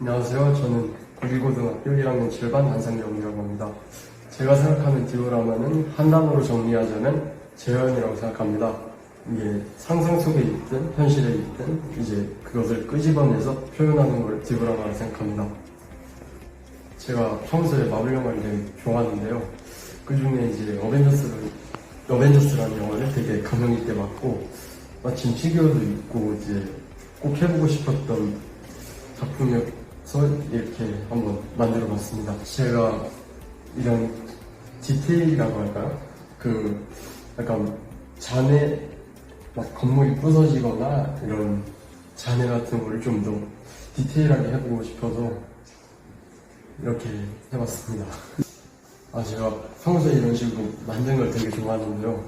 안녕하세요. 저는 구리고등학교 1학년 7반 안상경이라고 합니다. 제가 생각하는 디오라마는 한 단어로 정리하자면 재현이라고 생각합니다. 이게 상상 속에 있든 현실에 있든 이제 그것을 끄집어내서 표현하는 걸 디오라마라 생각합니다. 제가 평소에 마블 영화를 되게 좋아하는데요. 그 중에 이제 어벤져스를, 어벤져스라는 영화를 되게 감명 있게 봤고, 마침 피규어도 있고, 이제 꼭 해보고 싶었던 작품이어 서 이렇게 한번 만들어 봤습니다. 제가 이런 디테일이라고 할까요? 그, 약간 잔해, 막 건물이 부서지거나 이런 잔해 같은 거를 좀 더 디테일하게 해보고 싶어서 이렇게 해봤습니다. 아, 제가 평소에 이런 식으로 만든 걸 되게 좋아하는데요.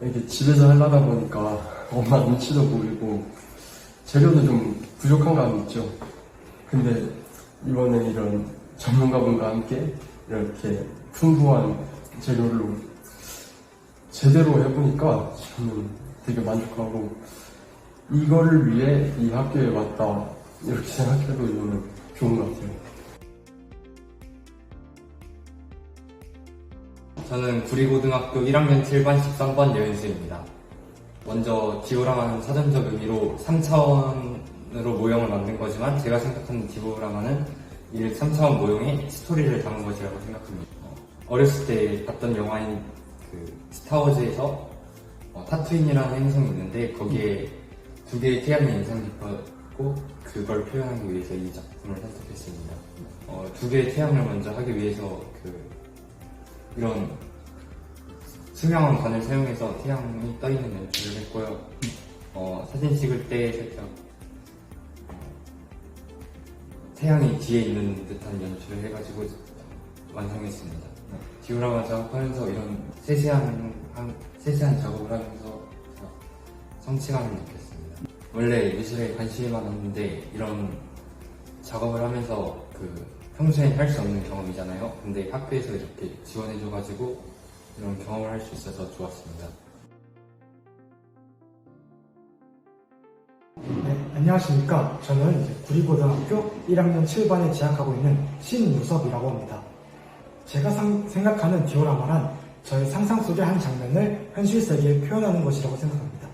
이렇게 집에서 하려다 보니까 엄마 눈치도 보이고 재료도 좀 부족한 감이 있죠. 근데 이번에 이런 전문가분과 함께 이렇게 풍부한 재료로 제대로 해보니까 저는 되게 만족하고 이거를 위해 이 학교에 왔다 이렇게 생각해도 저는 좋은 것 같아요. 저는 구리고등학교 1학년 7반 13번 여윤수입니다. 먼저 디오라마는 사전적 의미로 3차원 으로 모형을 만든 거지만 제가 생각하는 디오라마는 이 3차원 모형의 스토리를 담은 것이라고 생각합니다. 어, 어렸을 때 봤던 영화인 그 스타워즈에서 어, 타투인이라는 행성이 있는데 거기에 두 개의 태양이 인상 깊었고 그걸 표현하기 위해서 이 작품을 선택했습니다. 어, 두 개의 태양을 먼저 하기 위해서 그 이런 투명한 관을 사용해서 태양이 떠 있는 연출을 했고요. 어, 사진 찍을 때 살짝 어, 태양이 뒤에 있는 듯한 연출을 해가지고 완성했습니다. 네, 디오라마 작업하면서 이런 세세한 한- 세세한 작업을 하면서 성취감을 느꼈습니다. 원래 미술에 관심이 많았는데 이런 작업을 하면서 그 평소엔 할 수 없는 경험이잖아요. 근데 학교에서 이렇게 지원해줘가지고 이런 경험을 할 수 있어서 좋았습니다. 안녕하십니까. 저는 이제 구리고등학교 1학년 7반에 재학하고 있는 신유섭이라고 합니다. 제가 상- 생각하는 디오라마란 저의 상상 속의 한 장면을 현실 세계에 표현하는 것이라고 생각합니다.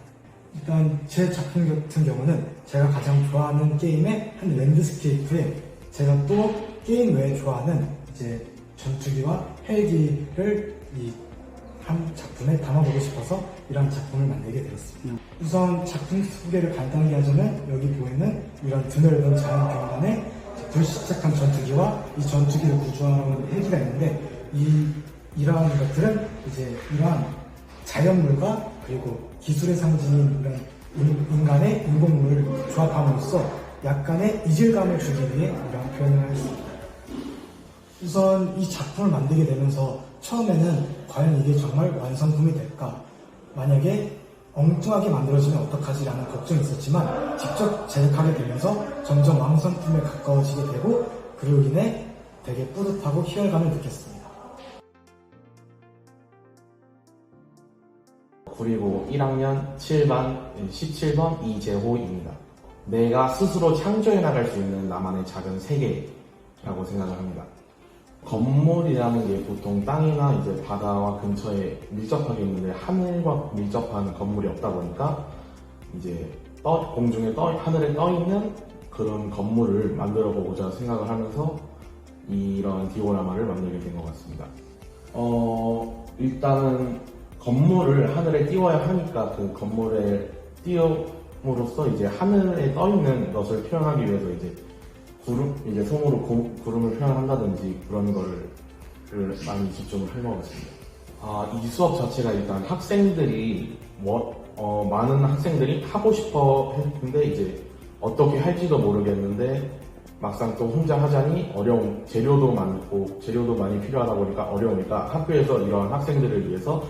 일단 제 작품 같은 경우는 제가 가장 좋아하는 게임의 한 랜드스케이프에 제가 또 게임 외에 좋아하는 이제 전투기와 헬기를 이 한 작품에 담아보고 싶어서 이런 작품을 만들게 되었습니다. 우선 작품 소개를 간단하게 하자면 여기 보이는 이런 드넓은 자연 경관에 불시착한 전투기와 이 전투기를 구조하는 헬기가 있는데 이 이러한 것들은 이제 이러한 자연물과 그리고 기술의 상징인 이런 인- 인간의 인공물을 조합함으로써 약간의 이질감을 주기 위해 이러한 표현을 했습니다. 우선 이 작품을 만들게 되면서 처음에는 과연 이게 정말 완성품이 될까? 만약에 엉뚱하게 만들어지면 어떡하지라는 걱정이 있었지만 직접 제작하게 되면서 점점 완성품에 가까워지게 되고 그로 인해 되게 뿌듯하고 희열감을 느꼈습니다. 그리고 1학년 7반 17번 이재호입니다. 내가 스스로 창조해 나갈 수 있는 나만의 작은 세계라고 생각을 합니다. 건물이라는 게 보통 땅이나 이제 바다와 근처에 밀접하게 있는데 하늘과 밀접한 건물이 없다 보니까 이제 떠, 공중에 떠, 하늘에 떠 있는 그런 건물을 만들어 보고자 생각을 하면서 이런 디오라마를 만들게 된 것 같습니다. 어, 일단은 건물을 하늘에 띄워야 하니까 그 건물에 띄움으로써 이제 하늘에 떠 있는 것을 표현하기 위해서 이제 구름, 이제 솜으로 고- 구름을 표현한다든지 그런 거를 많이 집중을 한것 같습니다. 아, 이 수업 자체가 일단 학생들이 뭐, 어, 많은 학생들이 하고 싶어 했는데 이제 어떻게 할지도 모르겠는데 막상 또 혼자 하자니 어려운 재료도 많고 재료도 많이 필요하다 보니까 어려우니까 학교에서 이런 학생들을 위해서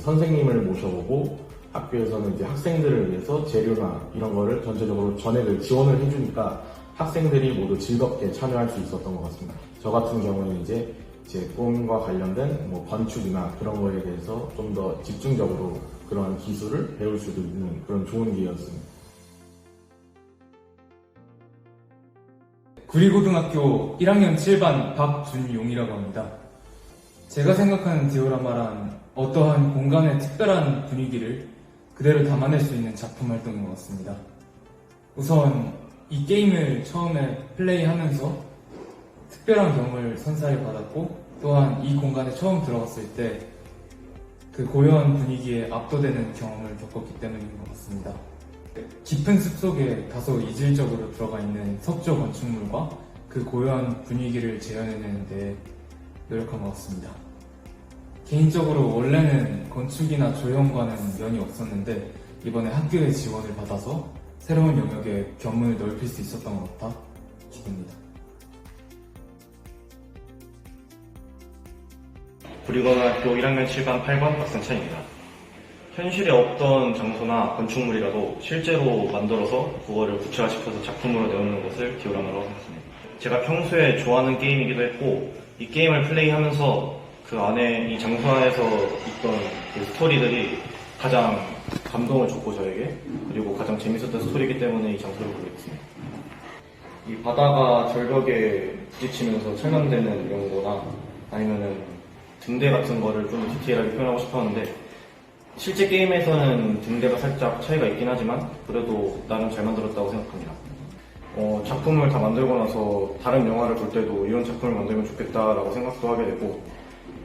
선생님을 모셔보고 학교에서는 이제 학생들을 위해서 재료나 이런 거를 전체적으로 전액을 지원을 해주니까 학생들이 모두 즐겁게 참여할 수 있었던 것 같습니다. 저 같은 경우는 이제 제 꿈과 관련된 뭐 건축이나 그런 거에 대해서 좀 더 집중적으로 그러한 기술을 배울 수도 있는 그런 좋은 기회였습니다. 구리고등학교 1학년 7반 박준용이라고 합니다. 제가 생각하는 디오라마란 어떠한 공간의 특별한 분위기를 그대로 담아낼 수 있는 작품 활동인 것 같습니다. 우선 이 게임을 처음에 플레이하면서 특별한 경험을 선사를 받았고 또한 이 공간에 처음 들어갔을 때 그 고요한 분위기에 압도되는 경험을 겪었기 때문인 것 같습니다. 깊은 숲속에 다소 이질적으로 들어가 있는 석조 건축물과 그 고요한 분위기를 재현해내는 데 노력한 것 같습니다. 개인적으로 원래는 건축이나 조형과는 면이 없었는데 이번에 학교의 지원을 받아서 새로운 영역에 견문을 넓힐 수 있었던 것 같아 기쁩니다. 구리고등학교 1학년 7반 8번 박승찬입니다. 현실에 없던 장소나 건축물이라도 실제로 만들어서 그거를 구체화 시켜서 작품으로 내놓는 것을 디오라마라고 생각합니다. 제가 평소에 좋아하는 게임이기도 했고 이 게임을 플레이하면서 그 안에 이 장소 안에서 있던 그 스토리들이 가장 감동을 줬고 저에게 그리고 가장 재밌었던 스토리이기 때문에 이 장소를 고르겠습니다. 이 바다가 절벽에 부딪히면서 이런 거나 아니면은 등대 같은 거를 좀 디테일하게 표현하고 싶었는데 실제 게임에서는 등대가 살짝 차이가 있긴 하지만 그래도 나름 잘 만들었다고 생각합니다. 어, 작품을 다 만들고 나서 다른 영화를 볼 때도 이런 작품을 만들면 좋겠다라고 생각도 하게 되고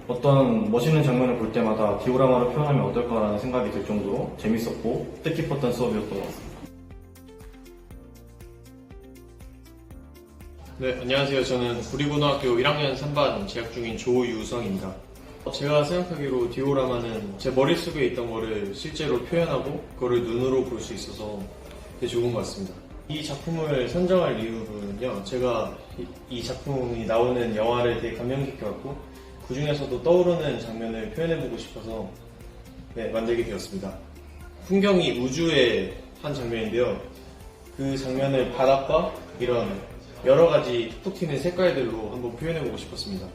어떤 멋있는 장면을 볼 때마다 디오라마로 표현하면 어떨까라는 생각이 들 정도로 재밌었고 뜻깊었던 수업이었던 것 같습니다. 네, 안녕하세요. 저는 구리고등학교 1학년 3반 재학 중인 조유성입니다. 제가 생각하기로 디오라마는 제 머릿속에 있던 거를 실제로 표현하고 그거를 눈으로 볼 수 있어서 되게 좋은 것 같습니다. 이 작품을 선정할 이유는요, 제가 이, 이 작품이 나오는 영화를 되게 감명 깊게 봤고 그 중에서도 떠오르는 장면을 표현해보고 싶어서 네, 만들게 되었습니다. 풍경이 우주의 한 장면인데요. 그 장면을 바닷과 이런 여러 가지 톡 튀는 색깔들로 한번 표현해보고 싶었습니다.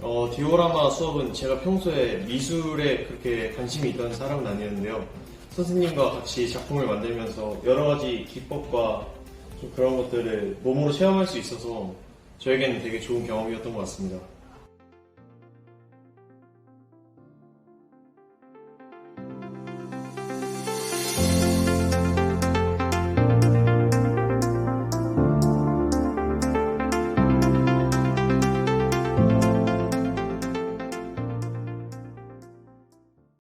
어, 디오라마 수업은 제가 평소에 미술에 그렇게 관심이 있던 사람은 아니었는데요. 선생님과 같이 작품을 만들면서 여러 가지 기법과 좀 그런 것들을 몸으로 체험할 수 있어서 저에게는 되게 좋은 경험이었던 것 같습니다.